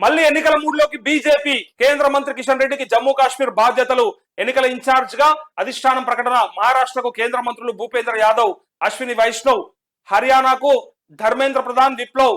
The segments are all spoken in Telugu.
మళ్ళీ ఎన్నికల మూడులోకి బీజేపీ కేంద్ర మంత్రి కిషన్ రెడ్డికి జమ్మూ కాశ్మీర్ బాధ్యతలు ఎన్నికల ఇన్ఛార్జ్గా అధిష్టానం ప్రకటన మహారాష్ట్రకు కేంద్ర మంత్రులు భూపేంద్ర యాదవ్ అశ్విని వైష్ణవ్ హర్యానాకు ధర్మేంద్ర ప్రధాన్ విప్లవ్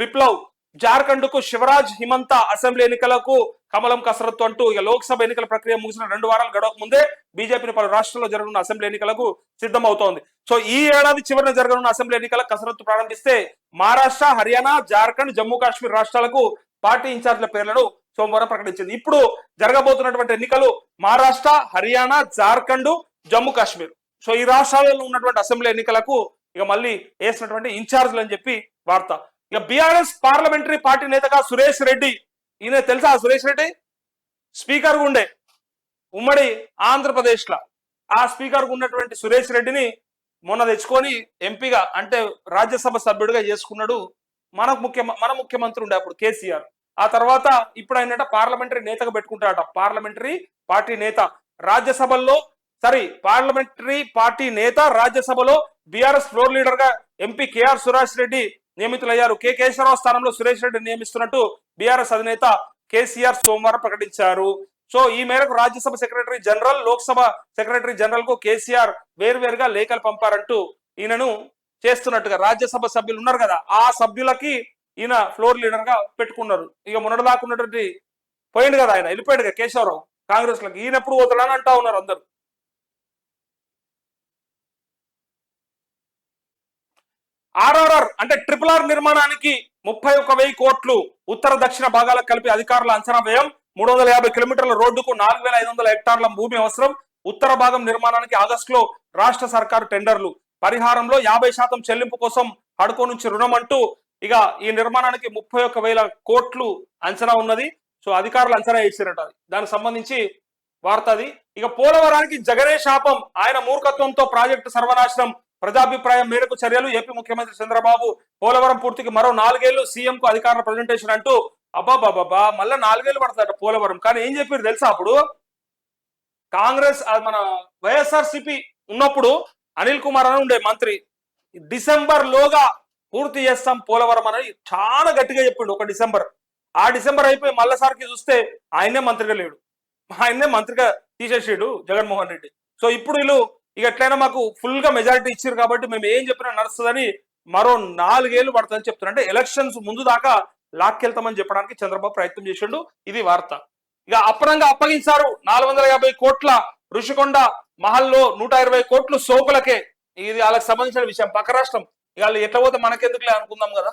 బిప్లవ్ జార్ఖండ్కు శివరాజ్ హిమంత అసెంబ్లీ ఎన్నికలకు కమలం కసరత్తు అంటూ ఇక లోక్సభ ఎన్నికల ప్రక్రియ ముగిసిన రెండు వారాలు గడవక ముందే బీజేపీని పలు రాష్ట్రాల్లో జరగనున్న అసెంబ్లీ ఎన్నికలకు సిద్ధమవుతోంది. సో ఈ ఏడాది చివరిన జరగనున్న అసెంబ్లీ ఎన్నికల కసరత్తు ప్రారంభిస్తే మహారాష్ట్ర హర్యానా జార్ఖండ్ జమ్మూ కాశ్మీర్ రాష్ట్రాలకు పార్టీ ఇన్ఛార్జ్ల పేర్లను సోమవారం ప్రకటించింది. ఇప్పుడు జరగబోతున్నటువంటి ఎన్నికలు మహారాష్ట్ర హర్యానా జార్ఖండ్ జమ్మూ కాశ్మీర్. సో ఈ రాష్ట్రాలలో ఉన్నటువంటి అసెంబ్లీ ఎన్నికలకు ఇక మళ్ళీ వేసినటువంటి ఇన్ఛార్జ్లు అని చెప్పి వార్త. ఇక బీఆర్ఎస్ పార్లమెంటరీ పార్టీ నేతగా సురేష్ రెడ్డి ఈయన తెలుసా సురేష్ రెడ్డి? స్పీకర్ ఉండే ఉమ్మడి ఆంధ్రప్రదేశ్లో ఆ స్పీకర్ ఉన్నటువంటి సురేష్ రెడ్డిని మొన్న తెచ్చుకొని ఎంపీగా అంటే రాజ్యసభ సభ్యుడిగా చేసుకున్నాడు మన ముఖ్య మన ముఖ్యమంత్రి ఉండే అప్పుడు కేసీఆర్. ఆ తర్వాత ఇప్పుడు ఆయన పార్లమెంటరీ నేతగా పెట్టుకుంటాడట పార్లమెంటరీ పార్టీ నేత. రాజ్యసభల్లో సారీ పార్లమెంటరీ పార్టీ నేత రాజ్యసభలో బీఆర్ఎస్ ఫ్లోర్ లీడర్గా ఎంపీ కేఆర్ సురేష్ రెడ్డి నియమితులయ్యారు. కె కేశవరావు స్థానంలో సురేష్ రెడ్డి నియమిస్తున్నట్టు బీఆర్ఎస్ అధినేత కేసీఆర్ సోమవారం ప్రకటించారు. సో ఈ మేరకు Rajya Sabha secretary general Lok Sabha secretary జనరల్కు KCR వేర్వేరుగా లేఖలు పంపారంటూ ఈయనను చేస్తున్నట్టుగా రాజ్యసభ సభ్యులు ఉన్నారు కదా ఆ సభ్యులకి ఈయన ఫ్లోర్ లీడర్గా పెట్టుకున్నారు. ఇక మొన్నటిదాకా ఉన్నటువంటి పోయిండు కదా ఆయన వెళ్ళిపోయాడు కదా కేశవరావు కాంగ్రెస్లోకి ఈయన ఎప్పుడు పోతాడని అంటా ఉన్నారు అందరు. ఆర్ఆర్ఆర్ అంటే ట్రిపుల్ ఆర్ నిర్మాణానికి ముప్పై ఒక వెయ్యి కోట్లు ఉత్తర దక్షిణ భాగాలకు కలిపి అధికారుల అంచనా వ్యయం మూడు వందల యాభై కిలోమీటర్ల రోడ్డుకు నాలుగు వేల ఐదు వందల హెక్టార్ల భూమి అవసరం. ఉత్తర భాగం నిర్మాణానికి ఆగస్టులో రాష్ట్ర సర్కారు టెండర్లు. పరిహారంలో యాభై శాతం చెల్లింపు కోసం హడ్కో నుంచి రుణం అంటూ ఇక ఈ నిర్మాణానికి ముప్పై ఒక్క వేల కోట్లు అంచనా ఉన్నది. సో అధికారులు అంచనా వేసారట. దానికి సంబంధించి వార్త అది. ఇక పోలవరానికి జగనే శాపం. ఆయన మూర్ఖత్వంతో ప్రాజెక్టు సర్వనాశనం. ప్రజాభిప్రాయం మేరకు చర్యలు. ఏపీ ముఖ్యమంత్రి చంద్రబాబు పోలవరం పూర్తికి మరో నాలుగేళ్ళు సీఎం కు అధికారుల ప్రజెంటేషన్ అంటూ అబ్బాబాబా మళ్ళా నాలుగేళ్ళు పడతాడట పోలవరం. కానీ ఏం చెప్పారు తెలుసా అప్పుడు? కాంగ్రెస్ మన వైఎస్ఆర్ సిపి ఉన్నప్పుడు అనిల్ కుమార్ అని ఉండే మంత్రి. డిసెంబర్ లోగా పూర్తి చేస్తాం పోలవరం అని చాలా గట్టిగా చెప్పిండు ఒక డిసెంబర్. ఆ డిసెంబర్ అయిపోయి మళ్ళసారికి చూస్తే ఆయనే మంత్రిగా లేడు. ఆయన్నే మంత్రిగా తీసేసాడు జగన్మోహన్ రెడ్డి. సో ఇప్పుడు వీళ్ళు ఇక ఎట్లయినా మాకు ఫుల్గా మెజారిటీ ఇచ్చారు కాబట్టి మేము ఏం చెప్పినా నడుస్తుందని మరో నాలుగేళ్ళు పడుతుందని చెప్తున్నారు. అంటే ఎలక్షన్స్ ముందు దాకా లాక్కెళ్తామని చెప్పడానికి చంద్రబాబు ప్రయత్నం చేసిండు. ఇది వార్త. ఇక అప్పనంగా అప్పగించారు నాలుగు వందల యాభై కోట్ల ఋషికొండ మహల్లో నూట ఇరవై కోట్లు సోకులకే ఇది వాళ్ళకి సంబంధించిన విషయం. పక్క రాష్ట్రం. వాళ్ళు ఎట్లా పోతే మనకెందుకులే అనుకుందాం కదా.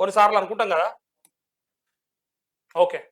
కొన్నిసార్లు అనుకుంటాం కదా. ఓకే.